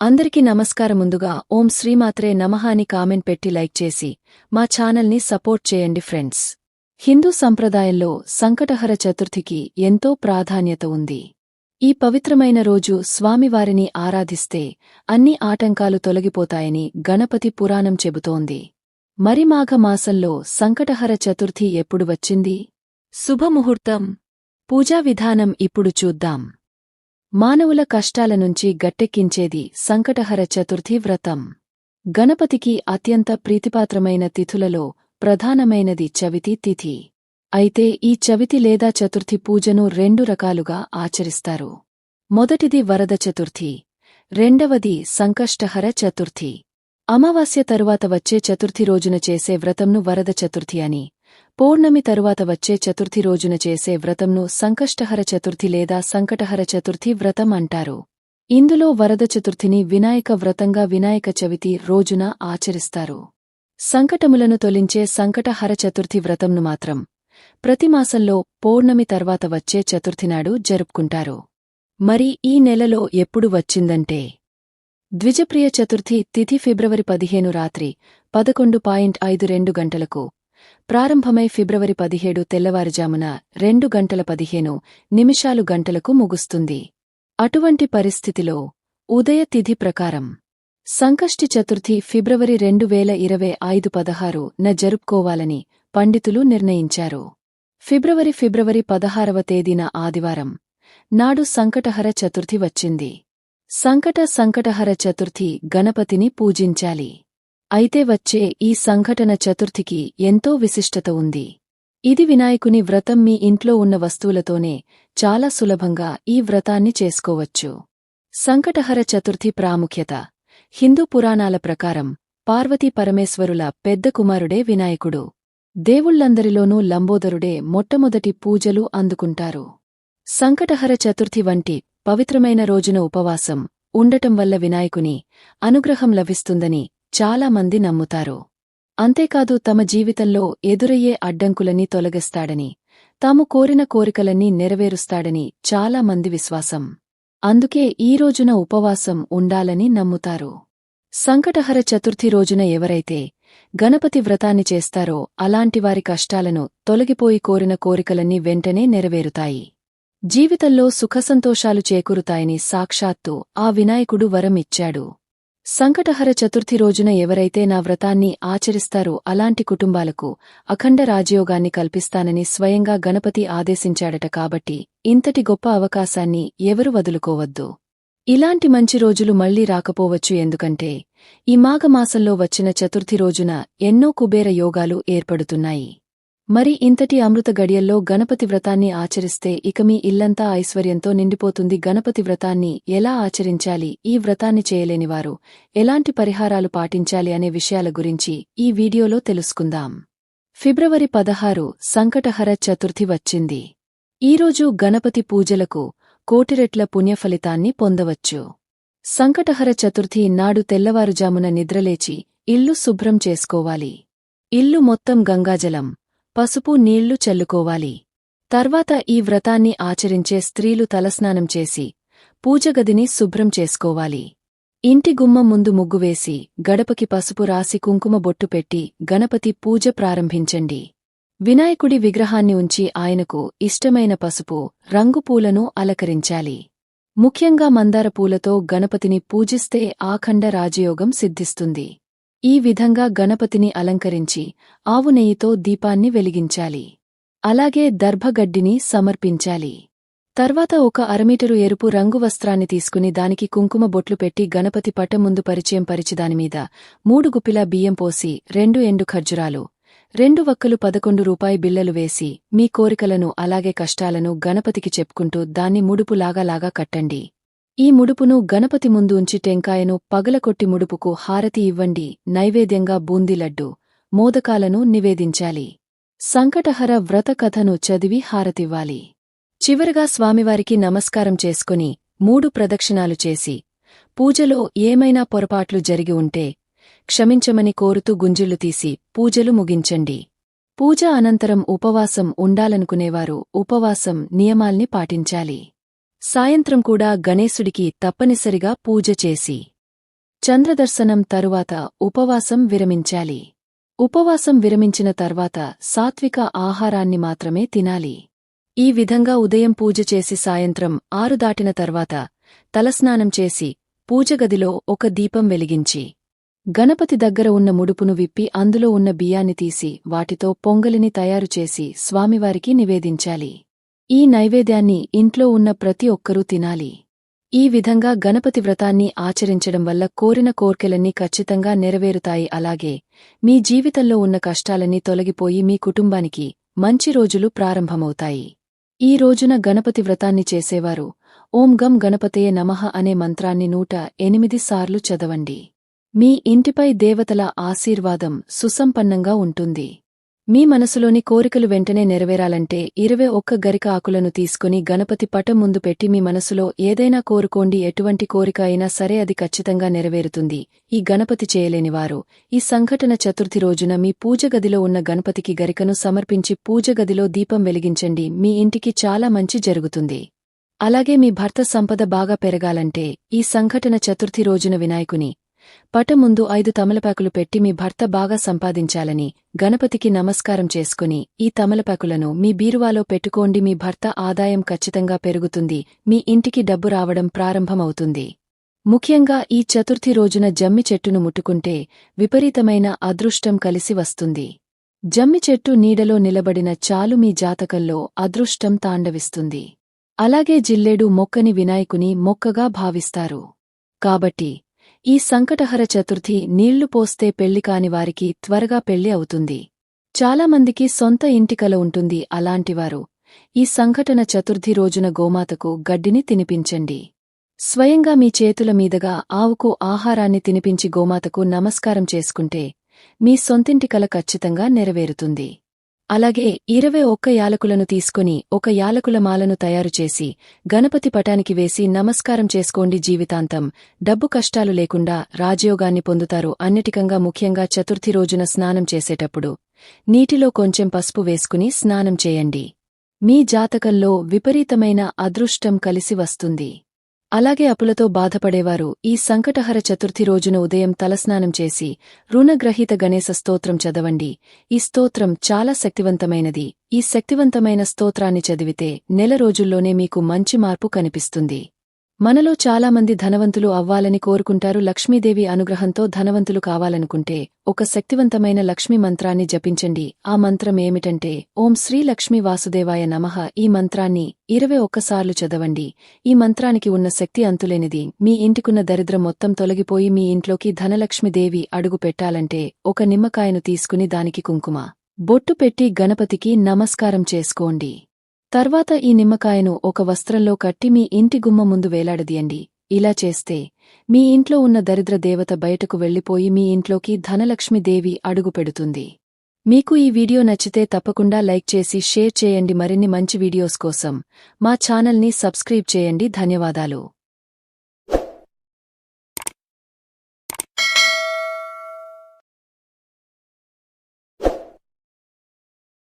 అందరికీ నమస్కారం ముందుగా ఓం శ్రీమాత్రే నమః అని కామెంట్ పెట్టి లైక్ చేసి మా ఛానల్ని సపోర్ట్ చేయండి ఫ్రెండ్స్. హిందూ సంప్రదాయంలో సంకటహర చతుర్థికి ఎంతో ప్రాధాన్యత ఉంది. ఈ పవిత్రమైన రోజు స్వామివారిని ఆరాధిస్తే అన్ని ఆటంకాలు తొలగిపోతాయని గణపతి పురాణం చెబుతోంది. మరి మాఘ మాసంలో సంకటహర చతుర్థి ఎప్పుడు వచ్చింది? శుభముహూర్తం. పూజా విధానం ఇప్పుడు చూద్దాం. మానవుల కష్టాల నుంచి గట్టెక్కించేది సంకటహర చతుర్థి వ్రతం. గణపతికి అత్యంత ప్రీతిపాత్రమైన తిథులలో ప్రధానమైనది చవితి తిథి. అయితే ఈ చవితి లేదా చతుర్థి పూజను రెండు రకాలుగా ఆచరిస్తారు. మొదటిది వరద చతుర్థి రెండవది సంకష్టహర చతుర్థి. అమావాస్య తరువాత వచ్చే చతుర్థి రోజున చేసే వ్రతంను వరద చతుర్థి అని పౌర్ణమి తరువాత వచ్చే చతుర్థి రోజున చేసే వ్రతంను సంకష్టహర చతుర్థి లేదా సంకటహర చతుర్థి వ్రతం అంటారు. ఇందులో వరద చతుర్థిని వినాయక వ్రతంగా వినాయక చవితి రోజున ఆచరిస్తారు. సంకటములను తొలించే సంకటహర చతుర్థి వ్రతంను మాత్రం ప్రతిమాసంలో పౌర్ణమి తర్వాత వచ్చే చతుర్థినాడు జరుపుకుంటారు. మరి ఈ నెలలో ఎప్పుడు వచ్చిందంటే? ద్విజప్రియ చతుర్థి తిథి ఫిబ్రవరి పదిహేను రాత్రి పదకొండు పాయింట్ ఐదు రెండు గంటలకు ప్రారంభమై ఫిబ్రవరి పదిహేడు తెల్లవారుజామున రెండు గంటల పదిహేను నిమిషాలు గంటలకు ముగుస్తుంది. అటువంటి పరిస్థితిలో ఉదయ తిథి ప్రకారం సంకష్టి చతుర్థి ఫిబ్రవరి రెండు వేల ఇరవై ఐదు పదహారు న జరుపుకోవాలని పండితులు నిర్ణయించారు. ఫిబ్రవరి ఫిబ్రవరి పదహారవ తేదీన ఆదివారం నాడు సంకటహర చతుర్థి వచ్చింది. సంకట సంకటహర చతుర్థి గణపతిని పూజించాలి. అయితే వచ్చే ఈ సంఘటన చతుర్థికి ఎంతో విశిష్టత ఉంది. ఇది వినాయకుని వ్రతం మీ ఇంట్లో ఉన్న వస్తువులతోనే చాలా సులభంగా ఈ వ్రతాన్ని చేసుకోవచ్చు. సంకటహర చతుర్థి ప్రాముఖ్యత. హిందూ పురాణాల ప్రకారం పార్వతీ పరమేశ్వరుల పెద్ద కుమారుడే వినాయకుడు. దేవుళ్ళందరిలోనూ లంబోదరుడే మొట్టమొదటి పూజలు అందుకుంటారు. సంకటహర చతుర్థి వంటి పవిత్రమైన రోజున ఉపవాసం ఉండటం వల్ల వినాయకుని అనుగ్రహం లభిస్తుందని చాలామంది నమ్ముతారు. అంతేకాదు తమ జీవితంలో ఎదురయ్యే అడ్డంకులన్నీ తొలగిస్తాడని తాము కోరిన కోరికలన్నీ నెరవేరుస్తాడని చాలామంది విశ్వాసం. అందుకే ఈ రోజున ఉపవాసం ఉండాలని నమ్ముతారు. సంకటహర చతుర్థి రోజున ఎవరైతే గణపతి వ్రతాన్ని చేస్తారో అలాంటివారి కష్టాలను తొలగిపోయి కోరిన కోరికలన్నీ వెంటనే నెరవేరుతాయి. జీవితంలో సుఖసంతోషాలు చేకూరుతాయని సాక్షాత్తు ఆ వినాయకుడు వరం ఇచ్చాడు సంకటహర చతుర్థి రోజున ఎవరైతే నా వ్రతాన్ని ఆచరిస్తారో అలాంటి కుటుంబాలకు అఖండ రాజయోగాన్ని కల్పిస్తానని స్వయంగా గణపతి ఆదేశించాడట కాబట్టి ఇంతటి గొప్ప అవకాశాన్ని ఎవరు వదులుకోవద్దు. ఇలాంటి మంచి రోజులు మళ్ళీ రాకపోవచ్చు ఎందుకంటే ఈ మాఘమాసంలో వచ్చిన చతుర్థి రోజున ఎన్నో కుబేర యోగాలు ఏర్పడుతున్నాయి. మరి ఇంతటి అమృత గడియల్లో గణపతి వ్రతాన్ని ఆచరిస్తే ఇక మీ ఇల్లంతా ఐశ్వర్యంతో నిండిపోతుంది. గణపతి వ్రతాన్ని ఎలా ఆచరించాలి? ఈ వ్రతాన్ని చేయలేనివారు ఎలాంటి పరిహారాలు పాటించాలి అనే విషయాల గురించి ఈ వీడియోలో తెలుసుకుందాం. ఫిబ్రవరి పదహారు సంకటహర చతుర్థి వచ్చింది. ఈరోజు గణపతి పూజలకు కోటిరెట్ల పుణ్యఫలితాన్ని పొందవచ్చు. సంకటహర చతుర్థి నాడు తెల్లవారుజామున నిద్రలేచి ఇల్లు శుభ్రం చేసుకోవాలి. ఇల్లు మొత్తం గంగాజలం పసుపు నీళ్ళు చల్లుకోవాలి. తర్వాత ఈ వ్రతాన్ని ఆచరించే స్త్రీలు తలస్నానం చేసి పూజగదిని శుభ్రం చేసుకోవాలి. ఇంటి గుమ్మం ముందు ముగ్గువేసి గడపకి పసుపు రాసి కుంకుమ బొట్టు పెట్టి గణపతి పూజ ప్రారంభించండి. వినాయకుడి విగ్రహాన్ని ఉంచి ఆయనకు ఇష్టమైన పసుపు రంగు పూలను అలకరించాలి. ముఖ్యంగా మందార పూలతో గణపతిని పూజిస్తే ఆఖండ రాజయోగం సిద్ధిస్తుంది. ఈ విధంగా గణపతిని అలంకరించి ఆవు నెయ్యితో దీపాన్ని వెలిగించాలి. అలాగే దర్భగడ్డిని సమర్పించాలి. తర్వాత ఒక అరమీటరు ఎరుపు రంగు వస్త్రాన్ని తీసుకుని దానికి కుంకుమ బొట్లు పెట్టి గణపతి పట ముందు పరిచయం పరిచి దానిమీద మూడు గుప్పిలా బియ్యం పోసి రెండు ఎండు ఖర్జురాలు రెండు వక్కలు పదకొండు రూపాయి బిల్లలు వేసి మీ కోరికలను అలాగే కష్టాలను గణపతికి చెప్పుకుంటూ దాన్ని ముడుపులాగా లాగా కట్టండి. ఈ ముడుపును గణపతి ముందు ఉంచి టెంకాయను పగలకొట్టి ముడుపుకు హారతి ఇవ్వండి. నైవేద్యంగా బూందిలడ్డు మోదకాలను నివేదించాలి. సంకటహర వ్రత కథను చదివి హారతివ్వాలి. చివరగా స్వామివారికి నమస్కారం చేసుకుని మూడు ప్రదక్షిణాలు చేసి పూజలో ఏమైనా పొరపాట్లు జరిగి ఉంటే క్షమించమని కోరుతూ గుంజిళ్ళు తీసి పూజలు ముగించండి. పూజ అనంతరం ఉపవాసం ఉండాలనుకునేవారు ఉపవాసం నియమాల్ని పాటించాలి. సాయంత్రం కూడా గణేశుడికి తప్పనిసరిగా పూజ చేసి చంద్రదర్శనం తరువాత ఉపవాసం విరమించాలి. ఉపవాసం విరమించిన తర్వాత సాత్విక ఆహారాన్ని మాత్రమే తినాలి. ఈ విధంగా ఉదయం పూజ చేసి సాయంత్రం ఆరు దాటిన తర్వాత తలస్నానం చేసి పూజగదిలో ఒక దీపం వెలిగించి గణపతి దగ్గర ఉన్న ముడుపును విప్పి అందులో ఉన్న బియ్యాన్ని తీసి వాటితో పొంగలిని తయారుచేసి స్వామివారికి నివేదించాలి. ఈ నైవేద్యాన్ని ఇంట్లో ఉన్న ప్రతి ఒక్కరూ తినాలి. ఈ విధంగా గణపతి వ్రతాన్ని ఆచరించడం వల్ల కోరిన కోర్కెలన్నీ ఖచ్చితంగా నెరవేరుతాయి. అలాగే మీ జీవితంలో ఉన్న కష్టాలన్నీ తొలగిపోయి మీ కుటుంబానికి మంచి రోజులు ప్రారంభమవుతాయి. ఈ రోజున గణపతి వ్రతాన్ని చేసేవారు. ఓం గం గణపతయ నమః అనే మంత్రాన్ని నూట ఎనిమిది సార్లు చదవండి. మీ ఇంటిపై దేవతల ఆశీర్వాదం సుసంపన్నంగా ఉంటుంది. మీ మనసులోని కోరికలు వెంటనే నెరవేరాలంటే ఇరవై ఒక్క గరిక ఆకులను తీసుకుని గణపతి పటం ముందు పెట్టి మీ మనసులో ఏదైనా కోరుకోండి ఎటువంటి కోరిక అయినా సరే అది ఖచ్చితంగా నెరవేరుతుంది. ఈ గణపతి చేయలేనివారు ఈ సంఘటన చతుర్థి రోజున మీ పూజగదిలో ఉన్న గణపతికి గరికను సమర్పించి పూజగదిలో దీపం వెలిగించండి. మీ ఇంటికి చాలా మంచి జరుగుతుంది. అలాగే మీ భర్త సంపద బాగా పెరగాలంటే ఈ సంఘటన చతుర్థి రోజున వినాయకుని పట ముందు ఐదు తమలపాకులు పెట్టి మీ భర్త బాగా సంపాదించాలని గణపతికి నమస్కారం చేసుకుని ఈ తమలపాకులను మీ బీరువాలో పెట్టుకోండి మీ భర్త ఆదాయం ఖచ్చితంగా పెరుగుతుంది మీ ఇంటికి డబ్బు రావడం ప్రారంభమవుతుంది. ముఖ్యంగా ఈ చతుర్థి రోజున జమ్మి చెట్టును ముట్టుకుంటే విపరీతమైన అదృష్టం కలిసి వస్తుంది. జమ్మి చెట్టు నీడలో నిలబడిన చాలు మీ జాతకంలో అదృష్టం తాండవిస్తుంది. అలాగే జిల్లేడు మొక్కని వినాయకుని మొక్కగా భావిస్తారు. కాబట్టి ఈ సంకటహర చతుర్థి నీళ్ళు పోస్తే పెళ్ళి కాని వారికి త్వరగా పెళ్ళి అవుతుంది. చాలామందికి సొంత ఇంటికల ఉంటుంది అలాంటివారు. ఈ సంఘటన చతుర్థి రోజున గోమాతకు గడ్డిని తినిపించండి. స్వయంగా మీ చేతుల మీదుగా ఆవుకు ఆహారాన్ని తినిపించి గోమాతకు నమస్కారం చేసుకుంటే మీ సొంతింటికల ఖచ్చితంగా నెరవేరుతుంది. అలాగే ఇరవై ఒక్క యాలకులను తీసుకుని ఒక యాలకుల మాలను తయారుచేసి గణపతి పటానికి వేసి నమస్కారం చేసుకోండి జీవితాంతం. డబ్బు కష్టాలు లేకుండా రాజయోగాన్ని పొందుతారు అన్నిటికంగా ముఖ్యంగా చతుర్థి రోజున స్నానం చేసేటప్పుడు. నీటిలో కొంచెం పసుపు వేసుకుని స్నానం చేయండి. మీ జాతకంలో విపరీతమైన అదృష్టం కలిసి వస్తుంది. అలాగే అప్పులతో బాధపడేవారు. ఈ సంకటహర చతుర్థి రోజున ఉదయం తలస్నానం చేసి రుణగ్రహీత గణేశ స్తోత్రం చదవండి. ఈ స్తోత్రం చాలా శక్తివంతమైనది. ఈ శక్తివంతమైన స్తోత్రాన్ని చదివితే నెల రోజుల్లోనే మీకు మంచి మార్పు కనిపిస్తుంది. మనలో చాలామంది ధనవంతులు అవ్వాలని కోరుకుంటారు. లక్ష్మీదేవి అనుగ్రహంతో ధనవంతులు కావాలనుకుంటే ఒక శక్తివంతమైన లక్ష్మీ మంత్రాన్ని జపించండి. ఆ మంత్రం ఏమిటంటే ఓం శ్రీ లక్ష్మీ వాసుదేవాయ నమః. ఈ మంత్రాన్ని ఇరవై ఒక్కసార్లు చదవండి. ఈ మంత్రానికి ఉన్న శక్తి అంతులేనిది. మీ ఇంటికున్న దరిద్రం మొత్తం తొలగిపోయి మీ ఇంట్లోకి ధనలక్ష్మీదేవి అడుగు పెట్టాలంటే ఒక నిమ్మకాయను తీసుకుని దానికి కుంకుమ. బొట్టు పెట్టి గణపతికి నమస్కారం చేసుకోండి. తర్వాత ఈ నిమ్మకాయను ఒక వస్త్రంలో కట్టి మీ ఇంటి గుమ్మ ముందు వేలాడదీయండి. ఇలా చేస్తే మీ ఇంట్లో ఉన్న దరిద్ర దేవత బయటకు వెళ్ళిపోయి మీ ఇంట్లోకి ధనలక్ష్మీదేవి అడుగు పెడుతుంది. మీకు ఈ వీడియో నచ్చితే తప్పకుండా లైక్ చేసి షేర్ చేయండి. మరిన్ని మంచి వీడియోస్ కోసం మా ఛానల్ని సబ్స్క్రైబ్ చేయండి. ధన్యవాదాలు.